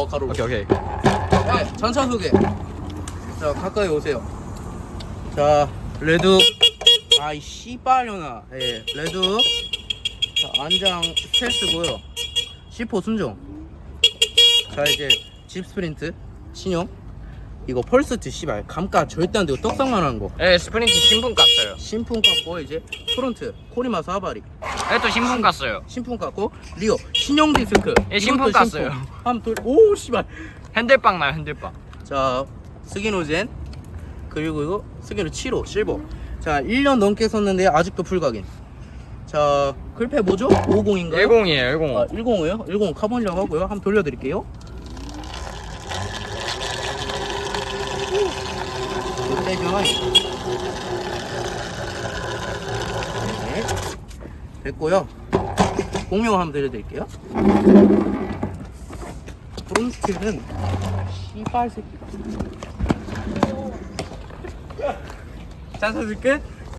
어, 가로. 오케이 오케이 네, 전차 소개. 자, 가까이 오세요. 자, 레드. 아이, 씨발려나. 예, 레드. 자, 안장 스텔스고요. C4 순정. 자, 이제 집 스프린트. 신형. 이거 펄스트 씨발. 감가 절대 안 되고 떡상만 하는 거. 예 스프린트 신품 깠어요 신품 깎고 이제 프론트 코리마스 하바리 얘또 신품 깠어요. 신품 깎고? 리오 신형 디스크 예, 신품 이것도 깠어요. 한돌 오 씨발. 핸들빵 나요 핸들빵. 자 스기노젠 그리고 이거 스기노 7호 실버. 자 1년 넘게 썼는데 아직도 풀각인 자 글패 뭐죠? 50인가요? 10이에요 10 아 10이요? 10 카본이라고 하고요. 한번 돌려드릴게요. 롯데죠 네 됐고요. 공명 한번 드려드릴게요. 프론스틸은 씨발 새끼. 끝